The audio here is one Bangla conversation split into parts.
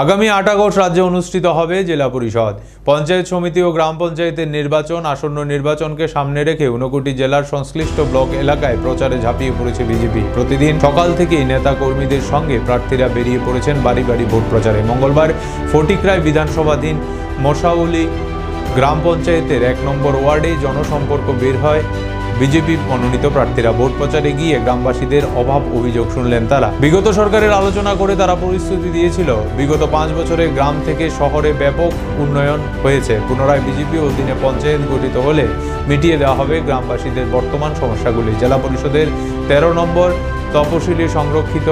আগামী আট আগস্ট রাজ্যে অনুষ্ঠিত হবে জেলা পরিষদ। পঞ্চায়েত সমিতি ও গ্রাম পঞ্চায়েতের নির্বাচন, আসন্ন নির্বাচনকে সামনে রেখে ঊনকোটি জেলার সংশ্লিষ্ট ব্লক এলাকায় প্রচারে ঝাঁপিয়ে পড়েছে বিজেপি। প্রতিদিন সকাল থেকেই নেতা কর্মীদের সঙ্গে প্রার্থীরা বেরিয়ে পড়েছেন বাড়ি বাড়ি ভোট প্রচারে। মঙ্গলবার ফটিকরায় বিধানসভাধীন মশাউলি গ্রাম পঞ্চায়েতের এক নম্বর ওয়ার্ডে জনসম্পর্ক বের হয়। বিজেপি মনোনীত প্রার্থীরা ভোট প্রচারে গিয়ে গ্রামবাসীদের অভাব অভিযোগ শুনলেন তারা। বিগত সরকারের আলোচনা করে তারা প্রতিশ্রুতি দিয়েছিল। বিগত পাঁচ বছরে গ্রাম থেকে শহরে ব্যাপক উন্নয়ন হয়েছে। পুনরায় বিজেপি অধীনে পঞ্চায়েত গঠিত হলে মিটিয়ে দেওয়া হবে গ্রামবাসীদের বর্তমান সমস্যাগুলি। জেলা পরিষদের তেরো নম্বর তপশিলি সংরক্ষিত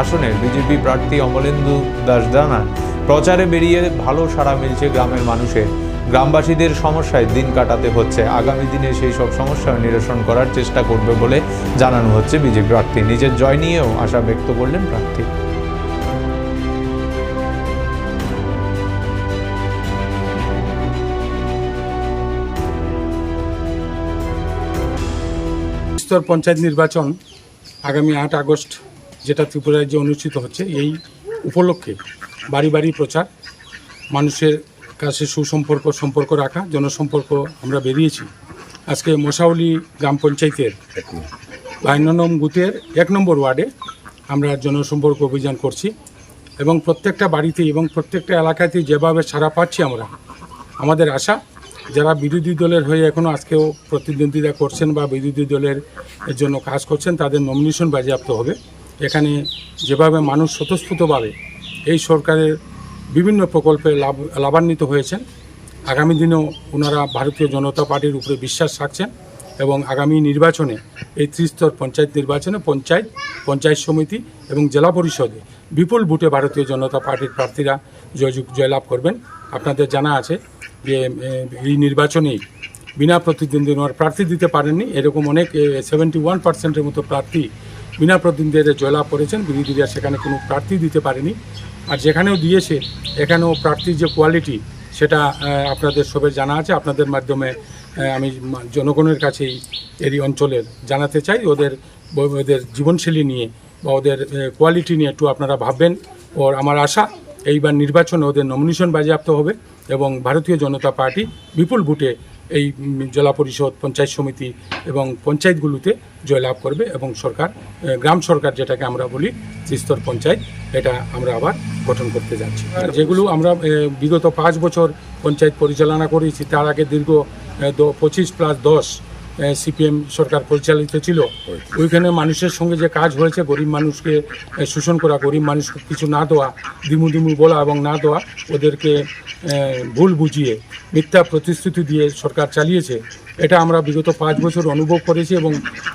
আসনের বিজেপি প্রার্থী অমলেন্দু দাস জানান প্রচারে বেরিয়ে ভালো সাড়া মিলছে গ্রামের মানুষের। গ্রামবাসীদের সমস্যায় দিন কাটাতে হচ্ছে। আগামী দিনে সেই সব সমস্যা নিরসন করার চেষ্টা করবে বলে জানানো হচ্ছে বিজেপি প্রার্থী। নিজের জয় নিয়েও আশা ব্যক্ত করলেন প্রার্থী। স্তর পঞ্চায়েত নির্বাচন আগামী আট আগস্ট, যেটা ত্রিপুরা রাজ্যে অনুষ্ঠিত হচ্ছে, এই উপলক্ষে বাড়ি বাড়ি প্রচার, মানুষের কাছে সুসম্পর্ক, সম্পর্ক রাখা, জনসম্পর্ক আমরা বেরিয়েছি। আজকে মশাউলি গ্রাম পঞ্চায়েতের বাইননম বুথের এক নম্বর ওয়ার্ডে আমরা জনসম্পর্ক অভিযান করছি এবং প্রত্যেকটা বাড়িতে এবং প্রত্যেকটা এলাকাতেই যেভাবে সাড়া পাচ্ছি আমরা, আমাদের আশা, যারা বিরোধী দলের হয়ে এখনও আজকেও প্রতিদ্বন্দ্বিতা করছেন বা বিরোধী দলের জন্য কাজ করছেন, তাদের নমিনেশন বাজেয়াপ্ত হবে। এখানে যেভাবে মানুষ স্বতঃস্ফূর্তভাবে এই সরকারের বিভিন্ন প্রকল্পে লাভ, লাভান্বিত হয়েছেন, আগামী দিনেও ওনারা ভারতীয় জনতা পার্টির উপরে বিশ্বাস রাখছেন এবং আগামী নির্বাচনে এই ত্রিস্তর পঞ্চায়েত নির্বাচনে পঞ্চায়েত পঞ্চায়েত সমিতি এবং জেলা পরিষদে বিপুল ভোটে ভারতীয় জনতা পার্টির প্রার্থীরা জয়যুগ জয়লাভ করবেন। আপনাদের জানা আছে যে এই নির্বাচনেই বিনা প্রতিদ্বন্দ্বী ওনার প্রার্থী দিতে পারেননি। এরকম অনেক সেভেন্টি ওয়ান পার্সেন্টের মতো প্রার্থী বিনা প্রতিদ্বন্দ্বীদের জয়লাভ করেছেন বিরোধীরা সেখানে কোনো প্রার্থী দিতে পারেনি। আর যেখানেও দিয়েছে, এখানেও প্রার্থীর যে কোয়ালিটি সেটা আপনাদের সবের জানা আছে। আপনাদের মাধ্যমে আমি জনগণের কাছেই এই অঞ্চলের জানাতে চাই। ওদের ওদের জীবনশৈলী নিয়ে বা ওদের কোয়ালিটি নিয়ে একটু আপনারা ভাববেন। ওর আমার আশা, এইবার নির্বাচনে ওদের নমিনেশন বাজেয়াপ্ত হবে এবং ভারতীয় জনতা পার্টি বিপুল ভোটে এই জেলা পরিষদ, পঞ্চায়েত সমিতি এবং পঞ্চায়েতগুলোতে জয়লাভ করবে এবং সরকার গ্রাম সরকার যেটাকে আমরা বলি, ত্রিস্তর পঞ্চায়েত, এটা আমরা আবার গঠন করতে যাচ্ছি। যেগুলো আমরা বিগত পাঁচ বছর পঞ্চায়েত পরিচালনা করেছি, তার আগে দীর্ঘ পঁচিশ প্লাস দশ সিপিএম সরকার পরিচালিত ছিল। ওইখানে মানুষের সঙ্গে যে কাজ হয়েছে, গরিব মানুষকে শোষণ করা, গরিব মানুষকে কিছু না দেওয়া, দিমু দিমু বলা এবং না দেওয়া, ওদেরকে ভুল বুঝিয়ে, মিথ্যা প্রতিশ্রুতি দিয়ে সরকার চালিয়েছে। এটা আমরা বিগত পাঁচ বছর অনুভব করেছি এবং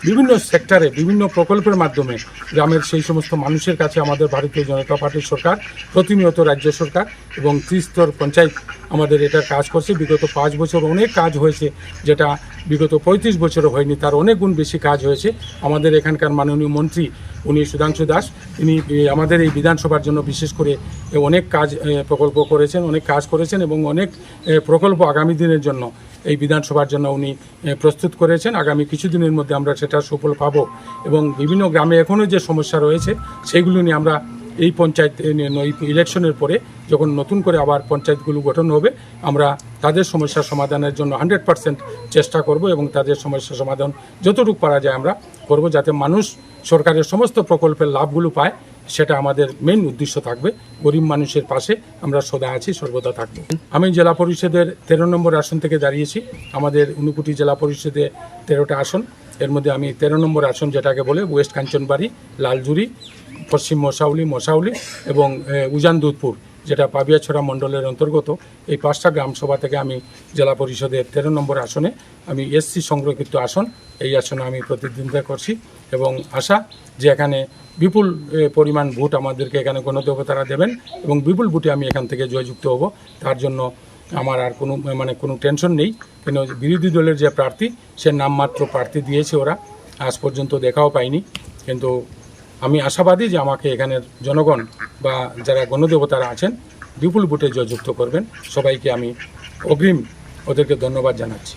বিভিন্ন সেক্টরে, বিভিন্ন প্রকল্পের মাধ্যমে গ্রামের সেই সমস্ত মানুষের কাছে আমাদের ভারতীয় জনতা পার্টির সরকার, প্রতিনিয়ত রাজ্য সরকার এবং ত্রিস্তর পঞ্চায়েত আমাদের এটা কাজ করছে। বিগত পাঁচ বছর অনেক কাজ হয়েছে যেটা বিগত পঁয়ত্রিশ বছরও হয়নি, তার অনেক গুণ বেশি কাজ হয়েছে। আমাদের এখানকার মাননীয় মন্ত্রী উনি সুধাংশু দাস তিনি আমাদের এই বিধানসভার জন্য বিশেষ করে অনেক কাজ প্রকল্প করেছেন, অনেক কাজ করেছেন এবং অনেক প্রকল্প আগামী দিনের জন্য এই বিধানসভার জন্য উনি প্রস্তুত করেছেন। আগামী কিছুদিনের মধ্যে আমরা সেটা সুফল পাবো এবং বিভিন্ন গ্রামে এখনও যে সমস্যা রয়েছে সেইগুলো নিয়ে আমরা এই পঞ্চায়েত ইলেকশনের পরে যখন নতুন করে আবার পঞ্চায়েতগুলো গঠন হবে, আমরা তাদের সমস্যা সমাধানের জন্য হান্ড্রেড পার্সেন্ট চেষ্টা করব এবং তাদের সমস্যা সমাধান যতটুকু পারা যায় আমরা করব, যাতে মানুষ সরকারের সমস্ত প্রকল্পের লাভগুলো পায়। সেটা আমাদের মেন উদ্দেশ্য থাকবে। গরিব মানুষের পাশে আমরা সদা আছি, সর্বদা থাকব। আমি জেলা পরিষদের তেরো নম্বর আসন থেকে দাঁড়িয়েছি। আমাদের উনকুটি জেলা পরিষদে তেরোটা আসন। এর মধ্যে আমি তেরো নম্বর আসন যেটাকে বলে ওয়েস্ট কাঞ্চনবাড়ি লালজুরি পশ্চিম মশাউলি মশাউলি এবং উজান দুধপুর যেটা পাবিয়াছড়া মণ্ডলের অন্তর্গত। এই পাঁচটা গ্রামসভা থেকে আমি জেলা পরিষদের তেরো নম্বর আসনে আমি এসসি সংরক্ষিত আসন। এই আসনে আমি প্রতিদ্বন্দ্বিতা করছি। এবং আশা যে এখানে বিপুল পরিমাণ ভোট আমাদেরকে এখানে গণদেবতারা দেবেন এবং বিপুল ভোটে আমি এখান থেকে জয়যুক্ত হব। তার জন্য আমার আর কোনো মানে কোনো টেনশন নেই। কেন বিরোধী দলের যে প্রার্থী, সে নামমাত্র প্রার্থী দিয়েছে ওরা। আজ পর্যন্ত দেখাও পাইনি। কিন্তু আমি আশাবাদী যে আমাকে এখানের জনগণ বা যারা গণদেবতারা আছেন, বিপুল ভোটে জয়যুক্ত করবেন। সবাইকে আমি অগ্রিম ওদেরকে ধন্যবাদ জানাচ্ছি।